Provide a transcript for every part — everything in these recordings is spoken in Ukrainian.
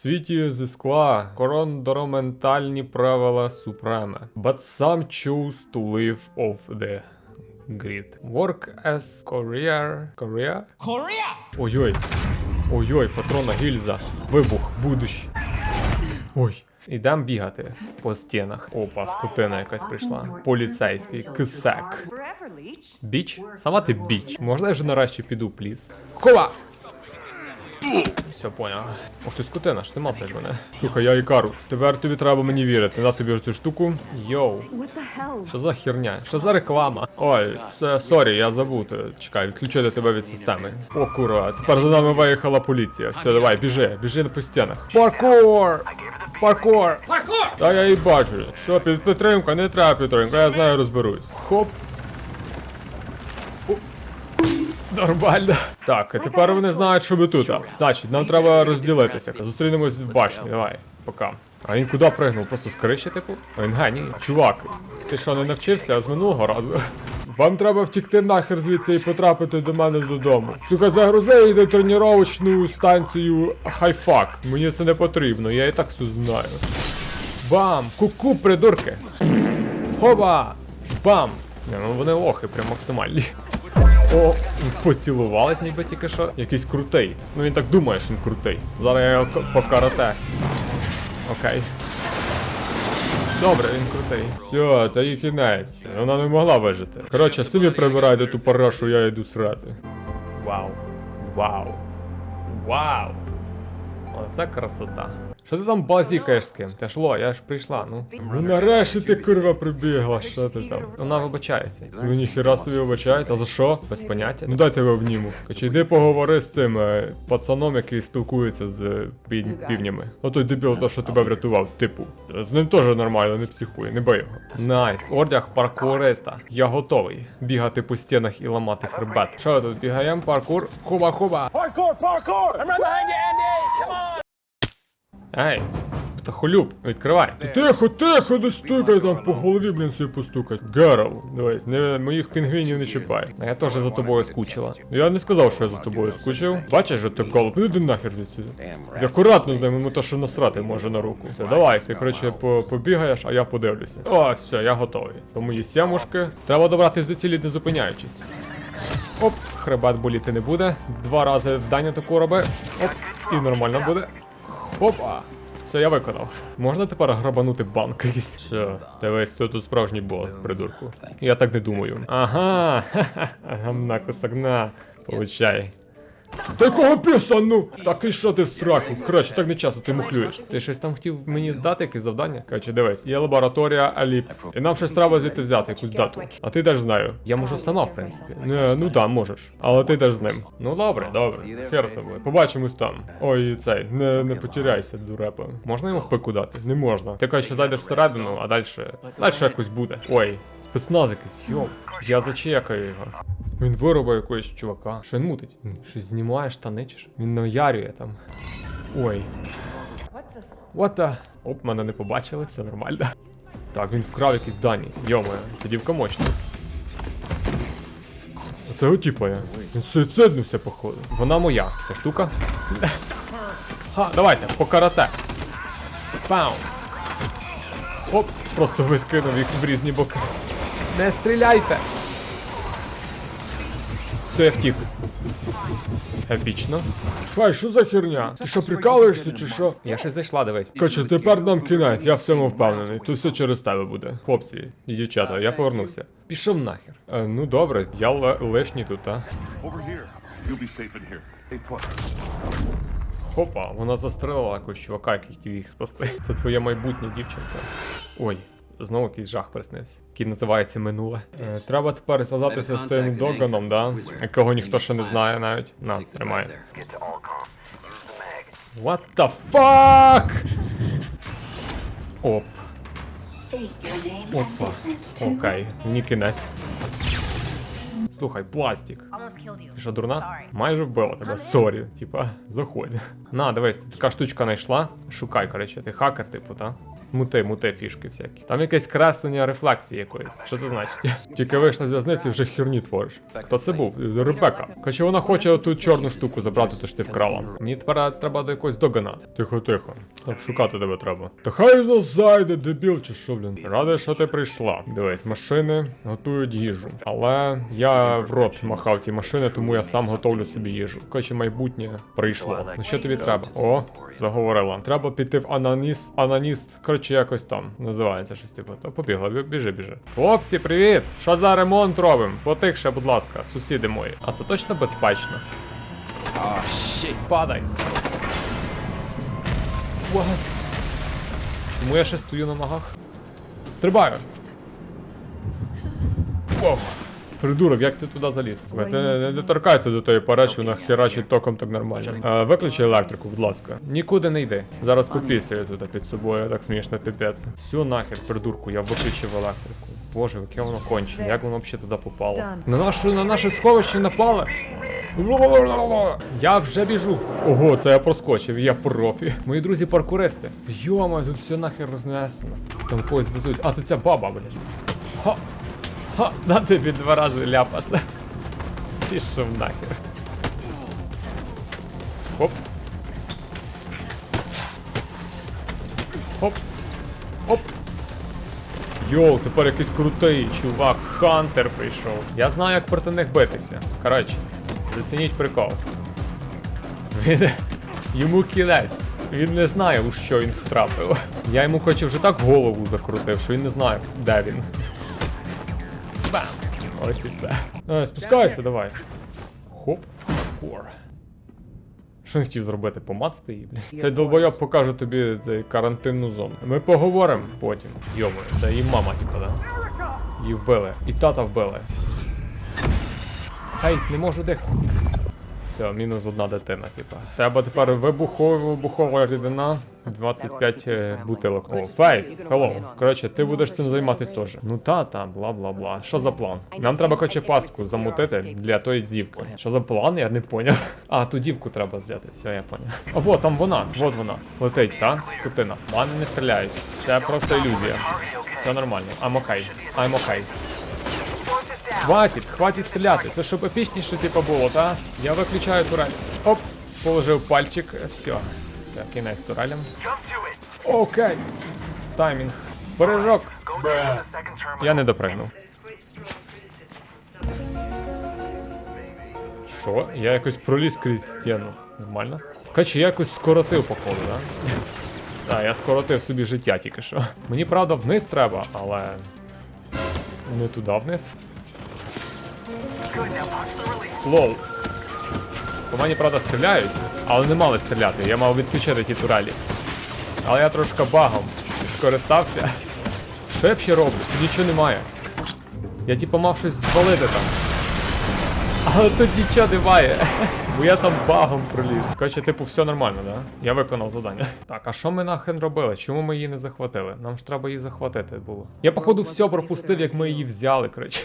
світі зі скла корондароментальні правила супреми. But some choose to live off the grid. Work as career... Career? Korea! Ой-ой. Ой-ой, патрона гільза. Вибух, будущ. Ой. Ідем бігати по стінах. Опа, скотина якась прийшла. Поліцейський, кисек. Біч? Сама ти біч. Можна я вже нарешті піду, пліз? Хова! Все, поняв. Ох ти скотина, ж ти мапаєш мене. Слухай, я Ікарус. Тепер тобі треба мені вірити. На тобі цю штуку. Йоу. Що за херня? Що за реклама? Ой, це сорі, я забув. Чекай, відключити тебе від системи. О, курва, тепер за нами виїхала поліція. Все, давай, біжи, біжи по стінах. Паркур! Паркур! Паркур! Та я і бачу. Що під підтримка, не треба підтримка, я знаю, розберусь. Хоп. Нормально. Так, а тепер вони знають, що ми тут. Значить, нам треба розділитися. Зустрінемось в башні. Давай, пока. А він куди пригнув? Просто з криші, типу? А він геній. Чувак, ти що не навчився з минулого разу? Вам треба втікти нахер звідси і потрапити до мене додому. Слухай, загрузи йди тренувачну станцію Хайфак. Мені це не потрібно, я і так все знаю. Бам! Ку-ку, придурки! Хоба! Бам! Не, ну вони лохи, прям максимальні. О, поцілувались ніби тільки що. Якийсь крутий. Ну він так думає, що він крутий. Зараз я його по карате. Окей. Добре, він крутий. Все, та їй кінець. Вона не могла вижити. Коротше, собі прибирайте ту парашу, я йду срати. Вау. Вау. Вау. Оце красота. Що ти там базікаєш з ким? Ти ж ло, я ж прийшла, ну. Ну нарешті ти курва прибігла, що ти там? Вона вибачається. Ну ніхіра собі вибачається. А за що? Без поняття. Ну дайте тебе обніму. Чи йди поговори з цим е, пацаном, який спілкується з е, пів- півнями. Ну той дебіл, то що тебе врятував, типу. З ним теж нормально, не психуй, не бий його. Найс, одяг паркуриста. Я готовий бігати по стінах і ламати хребет. Що тут бігаємо? Паркур? Хуба-хуба. Parkour! Parkour! I'm right behind you, Andy! Come on! Ей, птахолюб, відкривай. Тихо, тихо, не стукай там по голові, блін, собі постукать. Герл, дивись, не, моїх пінгвінів не чіпай. А я теж за тобою скучила. Я не сказав, що я за тобою скучив. Бачиш, що ти голуб, іди нахер звідси. Я акуратно з ним, йому то що насрати може на руку. Все, давай, ти, коротше, по, побігаєш, а я подивлюся. О, все, я готовий. То мої сямушки. Треба добратись до цілі, не зупиняючись. Оп, хребет боліти не буде. Два рази в день таку роби. Оп, і нормально буде. Опа! Все, я виконав. Можна тепер грабанути банк якийсь? Все, дивись, хто тут справжній бос, придурку. Я так не думаю. Ага, ха-ха, гамна косагна. Получай. Та кого піса, ну? Так і що ти в сраку? Коротше, так не часто ти мухлюєш. Ти щось там хотів мені дати якесь завдання? Коротше, дивись, є лабораторія Аліпс. І нам щось треба звідти взяти, якусь дату. А ти йдеш з нею. Я можу сама, в принципі. Не, ну да, можеш. Але ти йдеш з ним. Ну добре, добре. Хер з тобою. Побачимось там. Ой, цей, не, не потеряйся, дурепа. Можна йому в дати? Не можна. Ти коротше зайдеш всередину, а далі. Далі якось буде. Ой, спецназ якийсь, йоп. Я зачекаю його. Він виробив якогось чувака. Що він мутить? Він Щось знімає штани чи що? Він наярює там. Ой. What the? What the? Оп, мене не побачили, все нормально. Так, він вкрав якісь дані. Йомо, це дівка мощна. Оце отіпає. Він суїциднувся, походу. Вона моя, ця штука. Ха, давайте, по карате. Пау. Оп, просто відкинув їх в різні боки. Не стріляйте! Все, я втік. Епічно. Хай, що за херня? Ти що прикалуєшся чи що? Я щось зайшла, дивись. Короче, тепер нам кінець, я в цьому впевнений. Тут все через тебе буде. Хлопці і дівчата, я повернувся. Пішов нахер. Е, ну добре, я л- лишній тут, а. Хопа, вона застрелила якогось чувака, який їх спасти. Це твоя майбутня дівчинка. Ой. Знову якийсь жах приснився, який називається минуле. Е, треба тепер зв'язатися з тим доганом, да? якого ніхто ще не знає навіть. На, тримай. What the fuck? Оп. Опа. Окей, мені кінець. Слухай, пластик. Ти що, дурна? Sorry. Майже вбила тебе. Сорі, типа, заходь. На, дивись, тут така штучка знайшла. Шукай, коротше, ти хакер, типу, та? Мути, мути фішки всякі. Там якесь креслення рефлексії якоїсь. Що це значить? Тільки вийшла з в'язниці вже херні твориш. Хто це був? Ребека. Короче, вона хоче оту чорну штуку забрати, то що ти вкрала. Мені тепер треба до якогось догана. Тихо, тихо. Так шукати тебе треба. Та хай нас зайде, дебіл чи що, блін. Радий, що ти прийшла. Дивись, машини готують їжу. Але я в рот махав ті машини, тому я сам готовлю собі їжу. Короче, майбутнє прийшло. Ну що тобі треба? О, заговорила. Треба піти в ананіс, ананіст. Коротше, якось там називається щось типу. То побігла, біжи, біжи. Хлопці, привіт! Що за ремонт робимо? Потихше, будь ласка, сусіди мої. А це точно безпечно. А, щит, падай. What? Чому я ще стою на ногах? Стрибаю. Воу. Придурок, як ти туди заліз? Ти не, не доторкайся до тої пари, що вона херачить током так нормально. Е, виключи електрику, будь ласка. Нікуди не йди. Зараз попісюю туди під собою, так смішно піпець. Всю нахер, придурку, я виключив електрику. Боже, яке воно кончене, як воно взагалі туди попало? На нашу, на наше сховище напали. Я вже біжу. Ого, це я проскочив, я профі. Мої друзі паркуристи. Йома, тут все нахер рознесено. Там когось везуть. А, це ця баба, блін. Ха! Ха! На тобі два рази ляпаса. Пішов нахер. Хоп. Хоп. Хоп. Йоу, тепер якийсь крутий чувак, Хантер прийшов. Я знаю, як проти них битися. Коротше, зацініть прикол. Він. Йому кінець. Він не знає, у що він втрапив. Я йому хоче вже так голову закрутив, що він не знає, де він. Бам! Ось і все. Е, спускайся, давай. Хоп. Кор. Що він хотів зробити? Помацати її, блін? Цей долбойоб покаже тобі цей карантинну зону. Ми поговоримо потім. Йомо, це її мама, типа, да? Її вбили. І тата вбили. Хай, не можу дихати. Все, мінус одна дитина, типа. Треба тепер вибухова, вибухова рідина, 25 е, бутилок. О, фей, хеллоу. Коротше, ти будеш цим займатися теж. Ну та, та, бла бла бла. Що за план? Нам треба хоче пастку замутити для тої дівки. Що за план, я не поняв. А, ту дівку треба взяти, все, я поняв. А там вона, вот вона. Летить, та? Скотина. Мене не стріляють. Це просто ілюзія. Все нормально. I'm okay. I'm. Хватить, хватить стріляти. Це щоб епічніше типу було, та? Я виключаю турель. Оп, положив пальчик, все. Все, кінець турелем. Окей. Таймінг. Бережок. Я не допригнув. Що? Я якось проліз крізь стіну. Нормально? Короче, я якось скоротив, походу, да? Так, я скоротив собі життя тільки що. Мені правда вниз треба, але. Не туди вниз. Лол. По мені, правда, стріляють, але не мали стріляти. Я мав відключити ті турелі. Але я трошки багом скористався. Що я взагалі роблю? Нічого немає. Я типу мав щось звалити там. Але тут нічого немає. Бо я там багом проліз. Коротше, типу, все нормально, да? Я виконав завдання. Так, а що ми нахрен робили? Чому ми її не захватили? Нам ж треба її захватити було. Я, походу, все пропустив, як ми її взяли, коротше.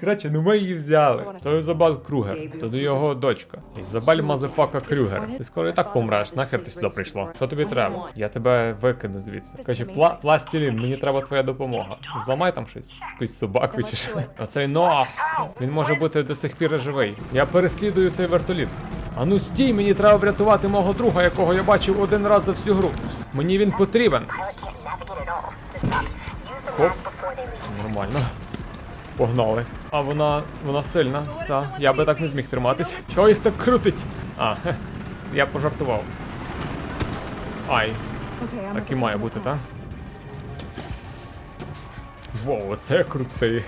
Коротше, ну ми її взяли. То Ізабель Крюгер, то до його дочка. Ізабель Мазефака Крюгер. Ти скоро і так помреш, нахер ти сюди прийшла. Що тобі треба? Я тебе викину звідси. Коротше, пла пластилін, мені треба твоя допомога. Зламай там щось. Якусь собаку чи що. Оцей Ноах. Він може бути до сих пір живий. Я переслідую цей вертоліт. А ну стій, мені треба врятувати мого друга, якого я бачив один раз за всю гру. Мені він потрібен. Хоп. Нормально. Погнали. А вона. вона сильна. Та. Я би так не зміг триматись. Чого їх так крутить? А, я пожартував. Ай, так і має бути, так? Воу, оце крутий.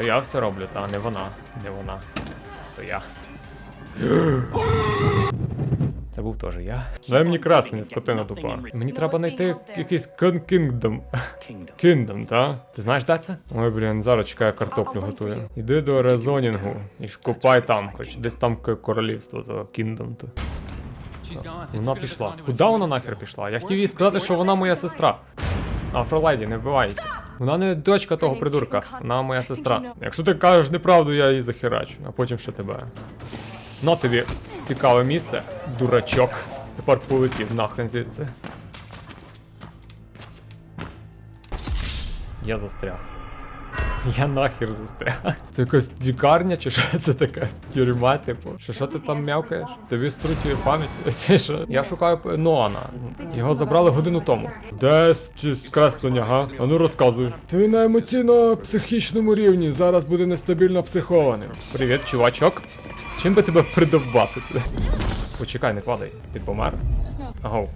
То я все роблю, та не вона. Не вона. То я. Це був теж я. Дай мені красний, скотина тупа. Мені треба знайти якийсь Кон- Kingdom. Kingdom, та? Ти знаєш, де це? Ой, блін, зараз чекаю картоплю готую. Іди до резонінгу і ж купай там, хоч десь там королівство, то Kingdom. То. Вона пішла. Куди вона нахер пішла? Я хотів їй сказати, що вона моя сестра. Афроледі, не вбивай. Вона не дочка того придурка, вона моя сестра. Якщо ти кажеш неправду, я її захерачу, а потім ще тебе. На тобі цікаве місце, дурачок. Тепер полетів нахрен звідси. Я застряг. Я нахер застряг. Це якась лікарня чи що це таке? Тюрма, типу. Що що ти там м'явкаєш? Тобі струтює пам'ять? Це що? Я шукаю Ноана. Його забрали годину тому. Де чи скреслення, га? А ну розказуй. Ти на емоційно-психічному рівні. Зараз буде нестабільно психований. Привіт, чувачок. Чим би тебе придовбасити? Почекай, не падай. Ти помер? Агов.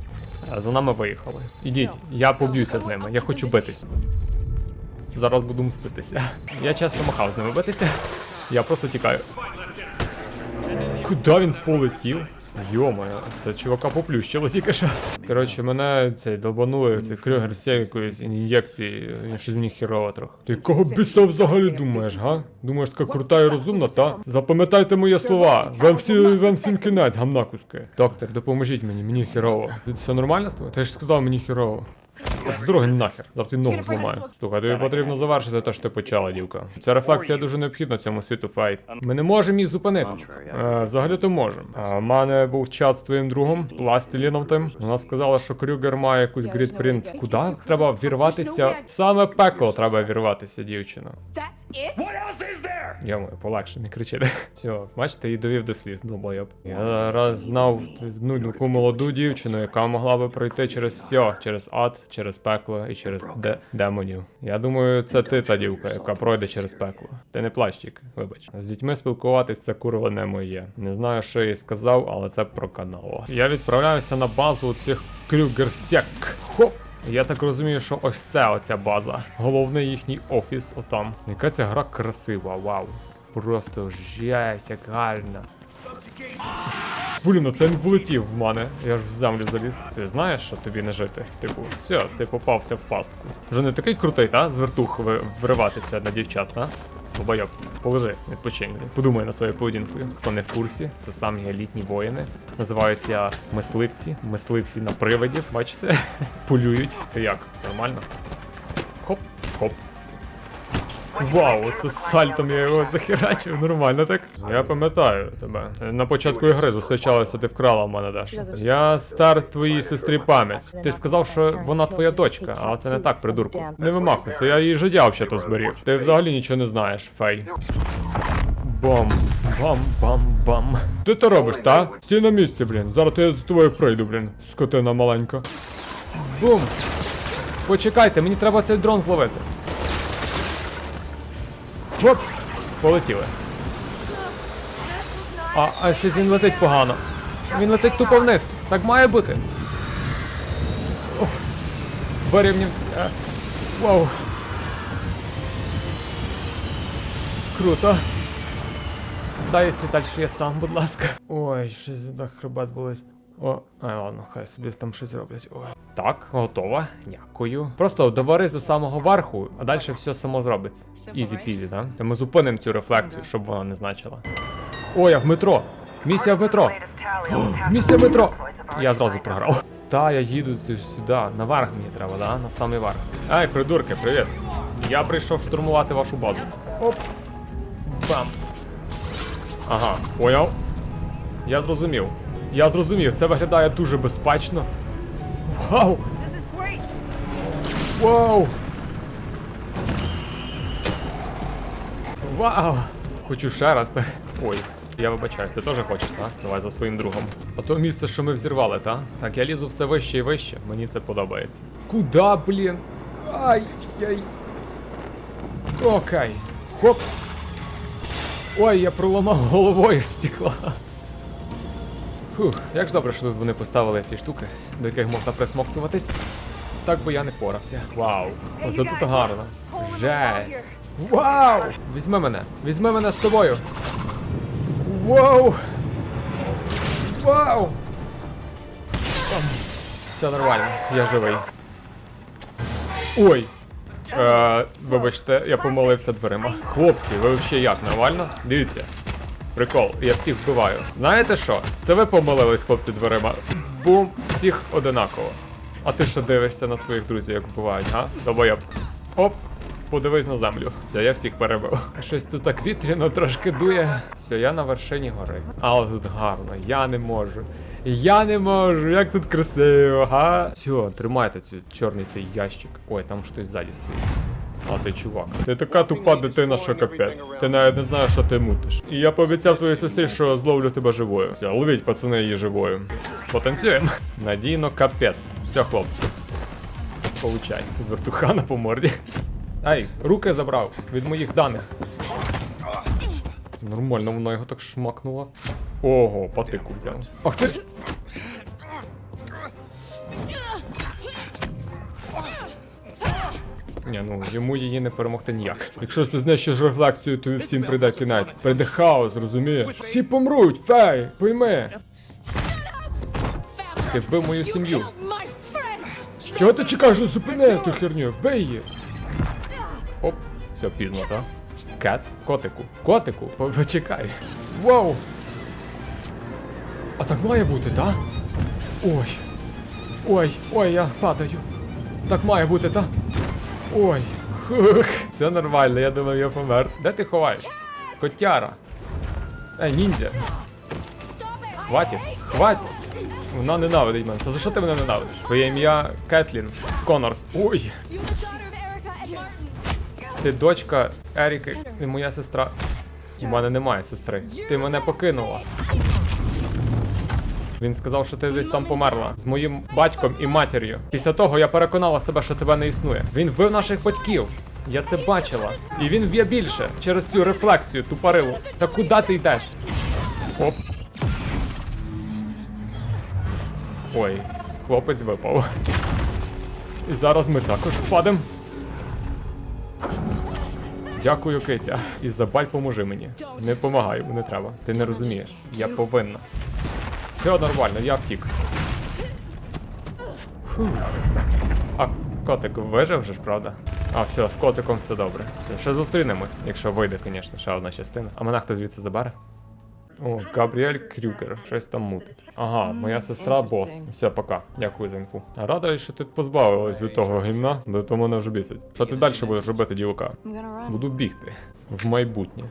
За нами виїхали. Ідіть, я поб'юся з ними, я хочу битись. Зараз буду мститися. Я часто махав з ними битися. Я просто тікаю. Куди він полетів? Йомаю, це чувака поплющило тільки що. Коротше, мене цей долбанули, цей Крюгер сів якоїсь ін'єкції, щось мені хірово трохи. Ти кого біса взагалі думаєш, га? Думаєш, така крута і розумна, та? Запам'ятайте мої слова. Вам всі вам всім кінець, гамна куски. Доктор, допоможіть мені, мені хірово. Все нормально з тобою? Ти ж сказав мені хірово. Так, з дороги нахер, зараз ти ногу зламаю. Слухай, тобі потрібно завершити те, що ти почала, дівка. Ця рефлексія дуже необхідна цьому світу файт. Ми не можемо їх зупинити. Е, взагалі то можемо. У мене був чат з твоїм другом, пластиліном тим. Вона сказала, що Крюгер має якусь грідпринт. Куди треба вірватися? Саме пекло треба вірватися, дівчина. What else is there? Йому, полегше, не кричи. Все, бачите, її довів до сліз, долбойоб. Я раз знав ну, таку молоду дівчину, яка могла би пройти через все, через ад, через пекло і через де демонів. Я думаю, це ти та дівка, яка пройде через пекло. Ти не тільки, вибач. З дітьми спілкуватись це курва не моє. Не знаю, що їй сказав, але це проканало. Я відправляюся на базу цих Крюгерсек. Хоп! Я так розумію, що ось це оця база. Головний їхній офіс отам. Яка ця гра красива, вау. Просто жесть, як гарно. Блін, ну це він влетів в мене. Я ж в землю заліз. Ти знаєш, що тобі не жити? Типу, все, ти попався в пастку. Вже не такий крутий, та? З вертух ви- вриватися на дівчат, та? Бобайок, полежи, відпочинь. Подумай над своєю поведінкою. Хто не в курсі, це самі елітні воїни. Називаються мисливці. Мисливці на привидів, бачите? Полюють. Ти як? Нормально? Хоп, хоп. Вау, це з сальтом я його захерачив, нормально так. Я пам'ятаю тебе. На початку ігри зустрічалися, ти вкрала в мене Даша. Я стар твоїй сестрі пам'ять. Ти сказав, що вона твоя дочка, але це не так, придурку. Не вимахуйся, я її життя взагалі зберіг. Ти взагалі нічого не знаєш, фей. Бам, бам, бам, бам. Ти то робиш, та? Стій на місці, блін. Зараз я з тобою прийду, блін. Скотина маленька. Бум. Почекайте, мені треба цей дрон зловити. Оп! Полетіли. А, а щось він летить погано. Він летить тупо вниз. Так має бути. Ох. Вирівнявся. Е, Вау. Круто. Дайте далі я сам, будь ласка. Ой, щось так хребет болить. О, а ладно, хай собі там щось роблять. Ой. Так, готова. Дякую. Просто доварись до самого верху, а далі все само зробиться. Ізі пізі, так? Та ми зупинимо цю рефлексію, щоб вона не значила. Ой, я в метро! Місія в метро! О, Місія в метро! Я зразу програв. Та, я їду сюди. Наверх мені треба, да? На самий верх. Ай, придурки, привіт. Я прийшов штурмувати вашу базу. Оп. Бам. Ага, поняв. Я зрозумів. Я зрозумів, це виглядає дуже безпечно. Вау! Вау! Вау! Хочу ще раз, так? Ой, я вибачаюсь, ти теж хочеш, так? Давай за своїм другом. А то місце, що ми взірвали, так? Так, я лізу все вище і вище, мені це подобається. Куда, блін? Ай-яй. Окей. Хоп. Ой, я проламав головою стекла. Фух, як ж добре, що тут вони поставили ці штуки, до яких можна присмоктуватись. Так би я не порався. Вау. Оце тут гарно. Жесть. Вау! Візьми мене. Візьми мене з собою. Вау! Вау! Все нормально, я живий. Ой! Е, вибачте, я помилився дверима. Хлопці, ви взагалі як, нормально? Дивіться. Прикол, я всіх вбиваю. Знаєте що? Це ви помилились, хлопці, дверима. Бум, всіх одинаково. А ти що дивишся на своїх друзів, як вбивають, га? Добоєб. Оп, подивись на землю. Все, я всіх перебив. Щось тут так вітряно трошки дує. Все, я на вершині гори. Але тут гарно, я не можу. Я не можу, як тут красиво, га? Все, тримайте цю чорний цей ящик. Ой, там хтось ззаді стоїть. А цей чувак. Ти така тупа дитина, що капець. Ти навіть не знаєш, що ти мутиш. І я пообіцяв твоїй сестрі, що зловлю тебе живою. Все, ловіть, пацани, її живою. Потанцюємо. Надійно капець. Все, хлопці. Получай. З вертухана по морді. Ай, руки забрав від моїх даних. Нормально, воно його так шмакнуло. Ого, патику взяв. Ах ти. Ні, ну йому її не перемогти ніяк. Якщо ти знищиш рефлексію, то всім прийде кінець. Прийде хаос, розумієш? Всі помруть, фей, пойми. Ти вбив мою сім'ю. Чого ти чекаєш на зупини ту херню? Вбий її. Оп, все пізно, так? Кет, котику, котику, по- почекай. Вау! А так має бути, так? Ой. Ой, ой, я падаю. Так має бути, так? Ой. Все нормально, я думав, я помер. Де ти ховаєш? Котяра. Ей, ніндзя. Хватить, хватить. Вона ненавидить мене. Та за що ти мене ненавидиш? Твоє ім'я Кетлін Конорс. Ой, ти дочка Еріки і моя сестра. У мене немає сестри. Ти мене покинула. Він сказав, що ти десь там померла з моїм батьком і матір'ю. Після того я переконала себе, що тебе не існує. Він вбив наших батьків. Я це бачила. І він вб'є більше через цю рефлексію, тупорилу. Та куди ти йдеш? Оп. Ой, хлопець випав. І зараз ми також впадемо. Дякую, Киця. І забаль поможи мені. Не помагай, не треба. Ти не розумієш. Я повинна. Все нормально, я втік. Фух. А котик вижив же ж, правда? А, все, з котиком все добре. Все, ще зустрінемось, якщо вийде, звісно, ще одна частина. А мене хто звідси забере? О, Габріель Крюгер, щось там мутить. Ага, моя сестра бос. Все, пока. Дякую за інфу. Рада, що ти позбавилась від того гімна, бо то мене вже бісить. Що ти далі будеш робити, дівка? Буду бігти в майбутнє.